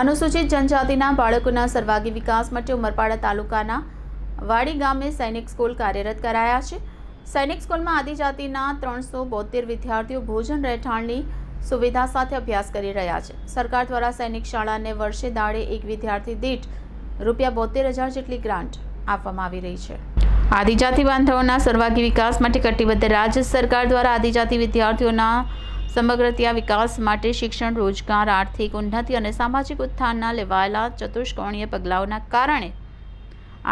અનુસૂચિત જનજાતિના બાળકોના સર્વાગી વિકાસ માટે ઉમરપાડા તાલુકાના વાડી ગામે સૈનિક સ્કૂલ કાર્યરત કરાયા છે. સૈનિક સ્કૂલમાં આદિજાતિના ત્રણસો બોતેર વિદ્યાર્થીઓ ભોજન રહેઠાણની સુવિધા સાથે અભ્યાસ કરી રહ્યા છે. સરકાર દ્વારા સૈનિક શાળાને વર્ષે દાડે એક વિદ્યાર્થી દીઠ રૂપિયા બોતેર હજાર જેટલી ગ્રાન્ટ આપવામાં આવી રહી છે. આદિજાતિ બાંધવોના સર્વાગી વિકાસ માટે કટિબદ્ધ રાજ્ય સરકાર દ્વારા આદિજાતિ વિદ્યાર્થીઓના સમગ્રતયા વિકાસ માટે શિક્ષણ, રોજગાર, આર્થિક ઉન્નતિ અને સામાજિક ઉત્થાનના લેવાયેલા ચતુષ્કોણીય પગલાઓના કારણે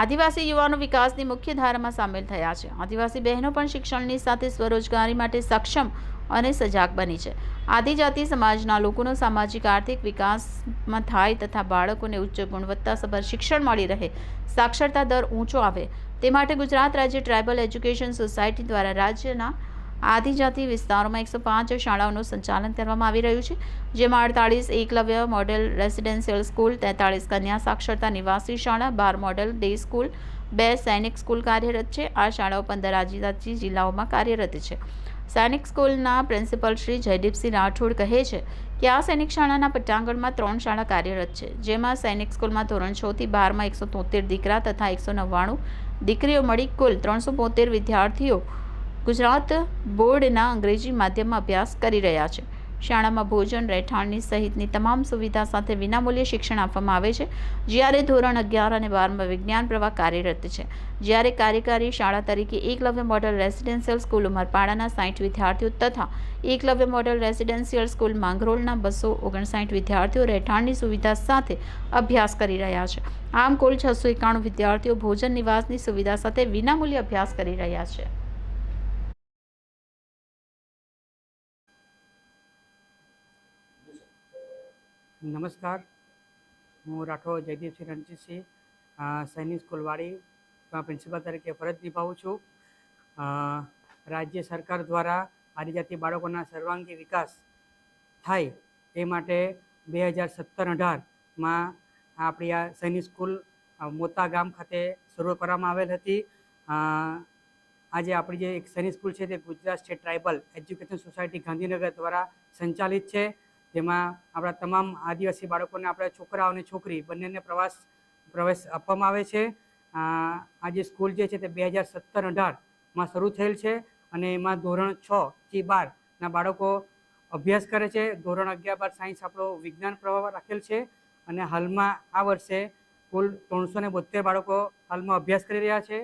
આદિવાસી યુવાનો વિકાસની મુખ્ય ધારામાં સામેલ થયા છે. આદિવાસી બહેનો પણ શિક્ષણની સાથે સ્વરોજગારી માટે સક્ષમ અને સજાગ બની છે. આદિજાતિ સમાજના લોકોનો સામાજિક, આર્થિક વિકાસમાં થાય તથા બાળકોને ઉચ્ચ ગુણવત્તાસભર શિક્ષણ મળી રહે, સાક્ષરતા દર ઊંચો આવે. તે માટે ગુજરાત રાજ્ય ટ્રાઇબલ એજ્યુકેશન સોસાયટી દ્વારા રાજ્યના આદિજાતિ વિસ્તારોમાં એકસો પાંચ શાળાઓનું સંચાલન કરવામાં આવી રહ્યું છે, જેમાં અડતાળીસ એકલવ્ય મોડેલ રેસિડેન્શિયલ સ્કૂલ, તેતાળીસ કન્યા સાક્ષરતા નિવાસી શાળા, બાર મોડેલ ડે સ્કૂલ, બે સૈનિક સ્કૂલ કાર્યરત છે. આ શાળાઓ પંદર આદિજાતિ જિલ્લાઓમાં કાર્યરત છે. સૈનિક સ્કૂલના પ્રિન્સિપલ શ્રી જયદીપસિંહ રાઠોડ કહે છે કે આ સૈનિક શાળાના પટ્ટાંગણમાં ત્રણ શાળા કાર્યરત છે, જેમાં સૈનિક સ્કૂલમાં ધોરણ છ થી બારમાં એકસો તોતેર દીકરા તથા એકસો નવ્વાણું દીકરીઓ મળી કુલ ત્રણસો બોતેર વિદ્યાર્થીઓ ગુજરાત બોર્ડના અંગ્રેજી માધ્યમમાં અભ્યાસ કરી રહ્યા છે. શાળામાં ભોજન, રહેઠાણની સહિતની તમામ સુવિધા સાથે વિનામૂલ્યે શિક્ષણ આપવામાં આવે છે. જ્યારે ધોરણ અગિયાર અને બારમાં વિજ્ઞાન પ્રવાહ કાર્યરત છે. જ્યારે કાર્યકારી શાળા તરીકે એકલવ્ય મોડલ રેસિડેન્શિયલ સ્કૂલ ઉમરપાડાના સાઠ વિદ્યાર્થીઓ તથા એકલવ્ય મોડલ રેસિડેન્શિયલ સ્કૂલ માંગરોળના બસો ઓગણસાઠ વિદ્યાર્થીઓ રહેઠાણની સુવિધા સાથે અભ્યાસ કરી રહ્યા છે. આમ કુલ છસો એકાણું વિદ્યાર્થીઓ ભોજન, નિવાસની સુવિધા સાથે વિનામૂલ્યે અભ્યાસ કરી રહ્યા છે. નમસ્કાર. હું રાઠોડ જયદીપસિંહ રણજીતસિંહ સૈનિક સ્કૂલવાડીમાં પ્રિન્સિપાલ તરીકે ફરજ નિભાવું છું. રાજ્ય સરકાર દ્વારા આદિજાતિ બાળકોના સર્વાંગી વિકાસ થાય એ માટે બે હજાર સત્તર અઢારમાં આપણી આ સૈનિક સ્કૂલ મોતા ગામ ખાતે શરૂ કરવામાં આવેલ હતી. આજે આપણી જે એક સૈનિક સ્કૂલ છે તે Gujarat state tribal education society Gandhinagar દ્વારા સંચાલિત છે. જેમાં આપણા તમામ આદિવાસી બાળકોને, આપણા છોકરાઓ અને છોકરી બંનેને પ્રવાસ, પ્રવેશ આપવામાં આવે છે. આ જે સ્કૂલ જે છે તે બે હજાર સત્તર અઢારમાં શરૂ થયેલ છે અને એમાં ધોરણ છ થી બારના બાળકો અભ્યાસ કરે છે. ધોરણ અગિયાર બાર સાયન્સ આપણો વિજ્ઞાન પ્રવાહ રાખેલ છે અને હાલમાં આ વર્ષે કુલ ત્રણસો ને બોતેર બાળકો હાલમાં અભ્યાસ કરી રહ્યા છે.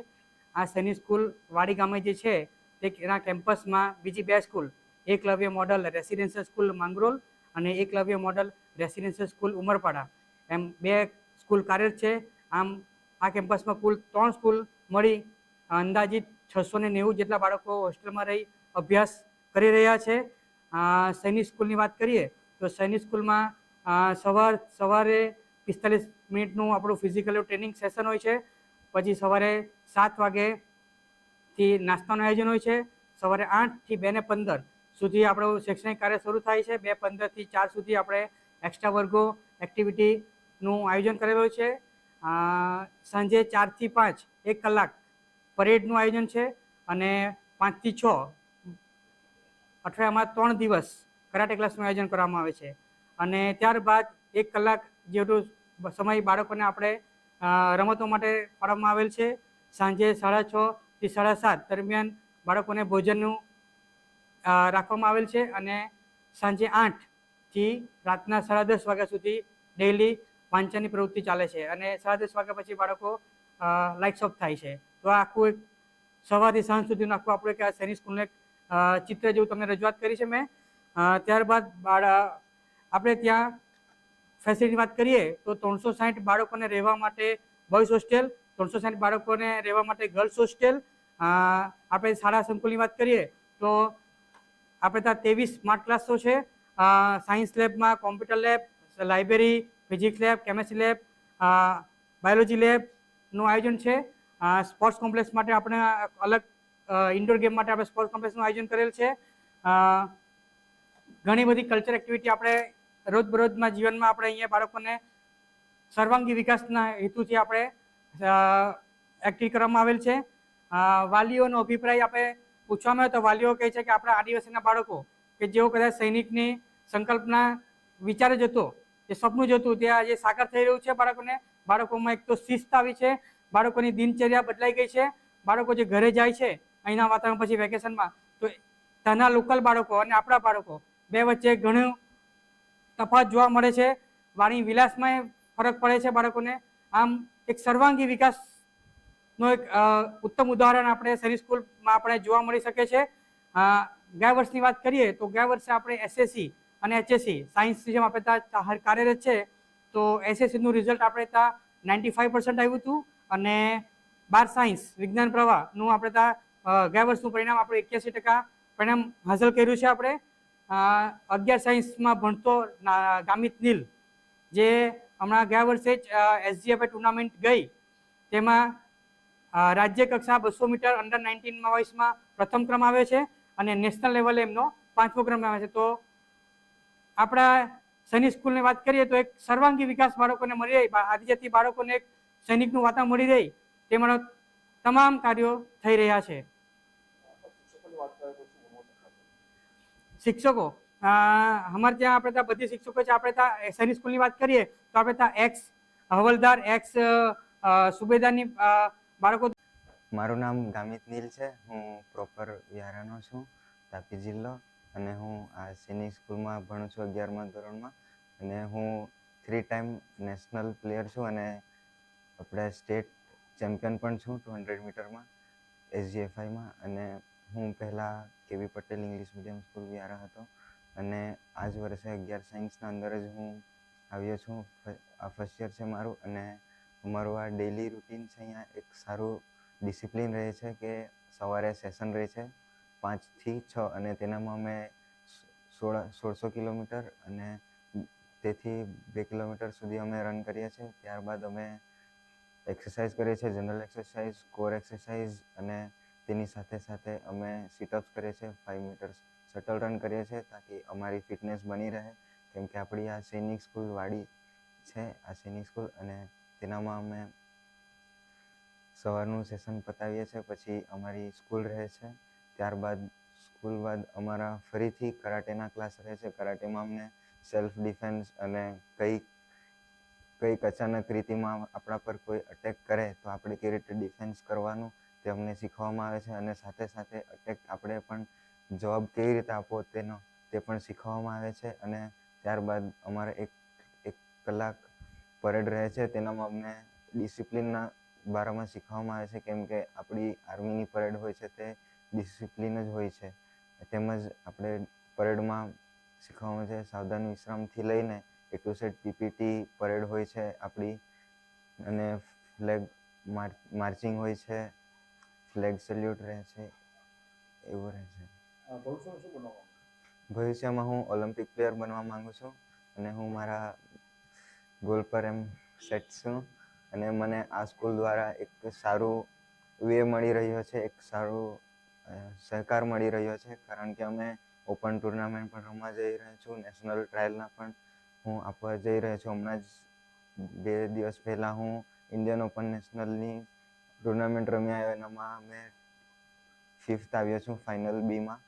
આ સૈનિક સ્કૂલ વાડી ગામે જે છે તે એના કેમ્પસમાં બીજી બે school Eklavya model residential school Mangrol અને Eklavya model residential school Umarpada. એમ બે સ્કૂલ કાર્યરત છે. આમ આ કેમ્પસમાં કુલ ત્રણ સ્કૂલ મળી. અંદાજિત છસો ને નેવું જેટલા બાળકો હોસ્ટેલમાં રહી અભ્યાસ કરી રહ્યા છે. સૈનિક સ્કૂલની વાત કરીએ તો સૈનિક સ્કૂલમાં સવાર, સવારે પિસ્તાલીસ મિનિટનું આપણું ફિઝિકલ ટ્રેનિંગ સેશન હોય છે. પછી સવારે સાત વાગેથી નાસ્તાનું આયોજન હોય છે. સવારે આઠથી બે ને પંદર. સુધી આપણું શૈક્ષણિક કાર્ય શરૂ થાય છે. બે પંદરથી ચાર સુધી આપણે એક્સ્ટ્રા વર્ગો એક્ટિવિટીનું આયોજન કરેલું છે. સાંજે ચારથી પાંચ એક કલાક પરેડનું આયોજન છે અને પાંચથી છ અઠવાડિયામાં ત્રણ દિવસ કરાટે ક્લાસનું આયોજન કરવામાં આવે છે. અને ત્યારબાદ એક કલાક જેટલું સમય બાળકોને આપણે રમતો માટે ફાળવવામાં આવેલ છે. સાંજે સાડા છ થી સાડા સાત દરમિયાન બાળકોને ભોજનનું રાખવામાં આવેલ છે અને સાંજે આઠથી રાતના સાડા દસ વાગ્યા સુધી ડેઇલી વાંચનની પ્રવૃત્તિ ચાલે છે અને સાડા દસ વાગ્યા પછી બાળકો લાઇટ્સ ઓફ થાય છે. તો આખું એક સવારથી સાંજ સુધીનું આખું આપણે કે આ સૈનિક સ્કૂલનું એક ચિત્ર જેવું તમને રજૂઆત કરી છે મેં. ત્યારબાદ બાળ, આપણે ત્યાં ફેસિલિટી વાત કરીએ તો ત્રણસો સાઠ બાળકોને રહેવા માટે બોયઝ હોસ્ટેલ ત્રણસો સાઠ બાળકોને રહેવા માટે ગર્લ્સ હોસ્ટેલ આપણે શાળા સંકુલની વાત કરીએ તો આપણે ત્યાં ત્રેવીસ સ્માર્ટ ક્લાસો છે. સાયન્સ લેબમાં computer lab library physics lab chemistry lab biology લેબનું આયોજન છે. સ્પોર્ટ્સ કોમ્પ્લેક્સ માટે આપણે અલગ ઇન્ડોર ગેમ માટે આપણે સ્પોર્ટ્સ કોમ્પ્લેક્સનું આયોજન કરેલ છે. ઘણી બધી કલ્ચર એક્ટિવિટી આપણે રોજબરોજના જીવનમાં આપણે અહીંયા બાળકોને સર્વાંગી વિકાસના હેતુથી આપણે એક્ટિવ કરવામાં આવેલ છે. વાલીઓનો અભિપ્રાય આપણે પૂછવામાં આવે તો વાલીઓ કહે છે કે આપણા આદિવાસીના બાળકો કે જેઓ કદાચ સૈનિકની સંકલ્પના વિચારે જતો જે સપનું જતું તે આજે સાકાર થઈ રહ્યું છે બાળકોને, બાળકોમાં એક તો શિસ્ત આવી છે, બાળકોની દિનચર્યા બદલાઈ ગઈ છે, બાળકો જે ઘરે જાય છે, અહીંના વાતાવરણ પછી વેકેશનમાં, તો ત્યાંના લોકલ બાળકો અને આપણા બાળકો બે વચ્ચે ઘણું તફાવત જોવા મળે છે. વાણી વિલાસમાં ફરક પડે છે બાળકોને. આમ એક સર્વાંગી વિકાસનો એક ઉત્તમ ઉદાહરણ આપણે સૈનિક સ્કૂલમાં આપણે જોવા મળી શકે છે. ગયા વર્ષની વાત કરીએ તો ગયા વર્ષે આપણે એસએસસી અને એચએસસી સાયન્સની જેમ આપણે ત્યાં કાર્યરત છે. તો એસએસસીનું રિઝલ્ટ આપણે ત્યાં નાઇન્ટી ફાઇવ પર્સન્ટ આવ્યું હતું અને બાર સાયન્સ, વિજ્ઞાન પ્રવાહનું આપણે ત્યાં ગયા વર્ષનું પરિણામ આપણે એક્યાસી ટકા પરિણામ હાંસલ કર્યું છે આપણે. અગિયાર સાયન્સમાં ભણતો ગામિત નીલ, જે હમણાં ગયા વર્ષે જ એસજીએફ ટુર્નામેન્ટ ગઈ. તેમાં રાજ્ય કક્ષા બસો મીટર અંડર નાઇન્ટીનમાં વોઇસમાં પ્રથમ ક્રમ આવે છે અને નેશનલ લેવલે એમનો પાંચમો ક્રમ આવે છે. તો આપણા સૈનિક સ્કૂલની વાત કરીએ તો એક સર્વાંગી વિકાસ બાળકોને મળી રહી. આદિજાતિ બાળકોને એક સૈનિકનું વાતાવરણ મળી રહી. તે તમામ કાર્યો થઈ રહ્યા છે. શિક્ષકો અમારે ત્યાં આપણે ત્યાં બધી શિક્ષકો છે. આપણે ત્યાં સૈનિક સ્કૂલની વાત કરીએ તો આપણે ત્યાં એક્સ હવલદાર એક્સ સુબેદારની બાળકો મારું નામ ગામિત નીલ છે. હું પ્રોપર વ્યારાનો છું, તાપી જિલ્લો. અને હું આ સિની સ્કૂલમાં ભણું છું અગિયારમા ધોરણમાં. અને હું થ્રી ટાઈમ નેશનલ પ્લેયર છું અને આપણે સ્ટેટ ચેમ્પિયન પણ છું ટુ હંડ્રેડ મીટરમાં એસજીએફઆઈમાં અને હું પહેલાં K V Patel English medium school Vyara હતો. અને આ જ વર્ષે અગિયાર સાયન્સના અંદર જ હું આવ્યો છું. આ ફર્સ્ટ યર છે મારું. અને અમારું આ ડેલી રૂટીન છે અહીંયા એક સારું ડિસિપ્લિન રહે છે કે સવારે સેશન રહે છે પાંચથી છ અને તેનામાં અમે સોળ, સોળસો કિલોમીટર અને તેથી બે કિલોમીટર સુધી અમે રન કરીએ છીએ. ત્યારબાદ અમે એક્સરસાઇઝ કરીએ છીએ જનરલ એક્સરસાઇઝ કોર એક્સરસાઇઝ અને તેની સાથે સાથે અમે સિટઅપ્સ કરીએ છીએ ફાઇવ મીટર્સ શટલ રન કરીએ છીએ તાકી અમારી ફિટનેસ બની રહે. કેમ કે આપણી આ સૈનિક સ્કૂલ વાડી છે, આ સૈનિક સ્કૂલ અને તેનામાં અમે સવારનું સેશન પતાવીએ છીએ, પછી અમારી સ્કૂલ રહે છે. ત્યારબાદ સ્કૂલ બાદ અમારા ફરીથી કરાટેના ક્લાસ રહે છે. કરાટેમાં અમને સેલ્ફ ડિફેન્સ અને કઈ કંઈક અચાનક રીતિમાં આપણા પર કોઈ અટેક કરે તો આપણે કેવી રીતે ડિફેન્સ કરવાનું તે અમને શીખવવામાં આવે છે અને સાથે સાથે અટેક આપણે પણ જવાબ કેવી રીતે આપવો તેનો તે પણ શીખવવામાં આવે છે. અને ત્યારબાદ અમારે એક એક કલાક પરેડ રહે છે. તેનામાં અમને ડિસિપ્લિનના બારામાં શીખવવામાં આવે છે કેમ કે આપણી આર્મીની પરેડ હોય છે તે ડિસિપ્લિન જ હોય છે. તેમજ આપણે પરેડમાં શીખવવામાં છે સાવધાન વિશ્રામથી લઈને A to Z PPT parade હોય છે આપણી. અને ફ્લેગ માર્ચિંગ હોય છે ફ્લેગ સેલ્યુટ રહે છે એવું રહે છે. ભવિષ્યમાં હું ઓલિમ્પિક પ્લેયર બનવા માંગુ છું અને હું મારા ગોલ પર એમ સેટ છું. અને મને આ સ્કૂલ દ્વારા એક સારું વે મળી રહ્યો છે, એક સારું સહકાર મળી રહ્યો છે. કારણ કે અમે ઓપન ટુર્નામેન્ટ પણ રમવા જઈ રહ્યો છું. નેશનલ ટ્રાયલના પણ હું આપવા જઈ રહ્યો છું. હમણાં જ બે દિવસ પહેલાં હું ઇન્ડિયન ઓપન નેશનલની ટુર્નામેન્ટ રમી આવ્યો એનામાં અમે ફિફ્થ આવ્યો છું ફાઇનલ બીમાં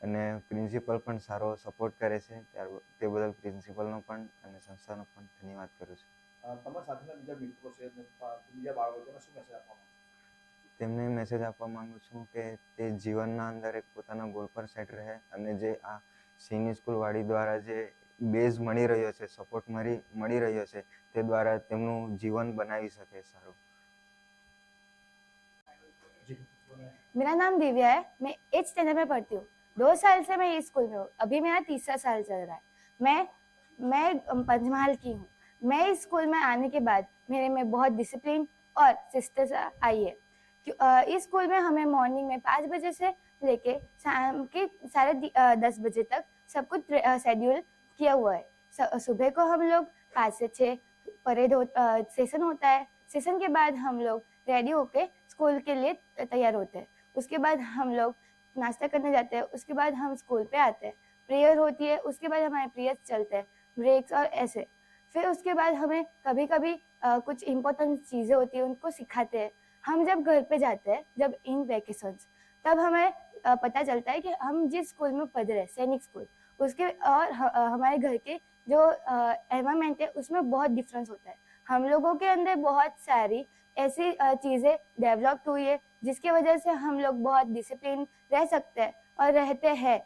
અને પ્રિન્સિપલ પણ સારો સપોર્ટ કરે છે ત્યાર તે બદલ પ્રિન્સિપલનો પણ અને સંસ્થાનો પણ ધન્યવાદ કરું છું તમારા સાથેના બીજા મિત્રો છે અને પા- બીજા બાળકો તેને શું મેસેજ આપવા માંગો? તેમને મેસેજ આપવા માંગુ છું કે તે જીવનના અંદર એક પોતાના ગોલ પર સેટ રહે અને જે આ સિની સ્કૂલ વાડી દ્વારા જે બેઝ મળી રહ્યો છે સપોર્ટ મળી મળી રહ્યો છે તે દ્વારા તેમનું જીવન બનાવી શકે સારું मेरा नाम दिव्या है मैं एट स्टैंडर्ड में पढ़ती हूँ दो साल से मैं इस स्कूल में हूँ। अभी मेरा तीसरा साल चल रहा है। मैं मैं पंचमहाल की हूँ। मैं इस स्कूल में आने के बाद मेरे में बहुत डिसिप्लिन और सिस्टर्स आई है। इस स्कूल में हमें मॉर्निंग में पाँच बजे से लेके शाम के साढ़े दस बजे तक सब कुछ शेड्यूल किया हुआ है। सुबह को हम लोग पाँच से छः परेड हो सेशन होता है। सेशन के बाद हम लोग रेडी होके स्कूल के लिए तैयार होते हैं। उसके बाद हम लोग नाश्ता करने जाते हैं उसके बाद हम स्कूल पे आते हैं। प्रेयर होती है उसके बाद हमारे प्रेयर्स चलते हैं ब्रेक्स और ऐसे। फिर उसके बाद हमें कभी कभी अ, कुछ इम्पोर्टेंट चीज़ें होती हैं उनको सिखाते हैं। हम जब घर पे जाते हैं जब इन वेकेशंस तब हमें अ, पता चलता है कि हम जिस स्कूल में पढ़ रहे हैं सैनिक स्कूल उसके और ह- अ, हमारे घर के जो एनवायरमेंट है उसमें बहुत डिफरेंस होता है। हम लोगों के अंदर बहुत सारी ऐसी चीज़ें डेवलप हुई है जिसकी वजह से हम लोग बहुत डिसिप्लिन रह सकते हैं और रहते हैं।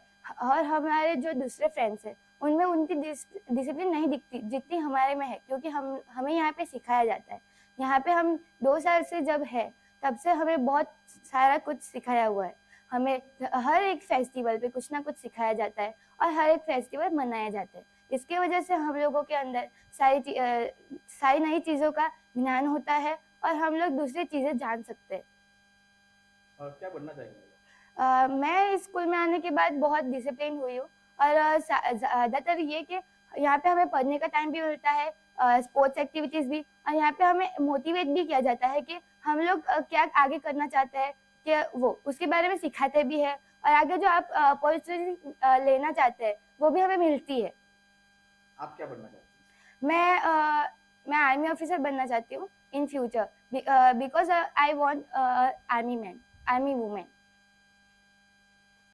और हमारे जो दूसरे फ्रेंड्स हैं, उनमें उनकी डिसिप्लिन नहीं दिखती, जितनी हमारे में है, क्योंकि हम, हमें यहाँ पे सिखाया जाता है। यहाँ पे हम दो साल से जब है, तब से हमें बहुत सारा कुछ सिखाया हुआ है। हमें हर एक फेस्टिवल पे कुछ ना कुछ सिखाया जाता है और हर एक फेस्टिवल मनाया जाता है। इसके वजह से हम लोगों के अंदर सारी सारी नई चीज़ों का ज्ञान होता है और हम लोग दूसरी चीज़ें जान सकते हैं। क्या बनना चाहेंगे? अ, मैं स्कूल में आने के बाद बहुत डिसिप्लिन हुई हूँ और ज़्यादातर ये कि यहाँ पे हमें पढ़ने का टाइम भी मिलता है स्पोर्ट्स एक्टिविटीज़ भी और यहाँ पे हमें मोटिवेट भी किया जाता है कि हम लोग क्या आगे करना चाहते हैं कि वो उसके बारे में सिखाते भी है और आगे जो आप अपॉर्चुनिटी लेना चाहते हैं वो भी हमें मिलती है। आप क्या बनना चाहते हैं? मैं मैं आर्मी ऑफिसर बनना चाहती हूँ in future because I want army man a mi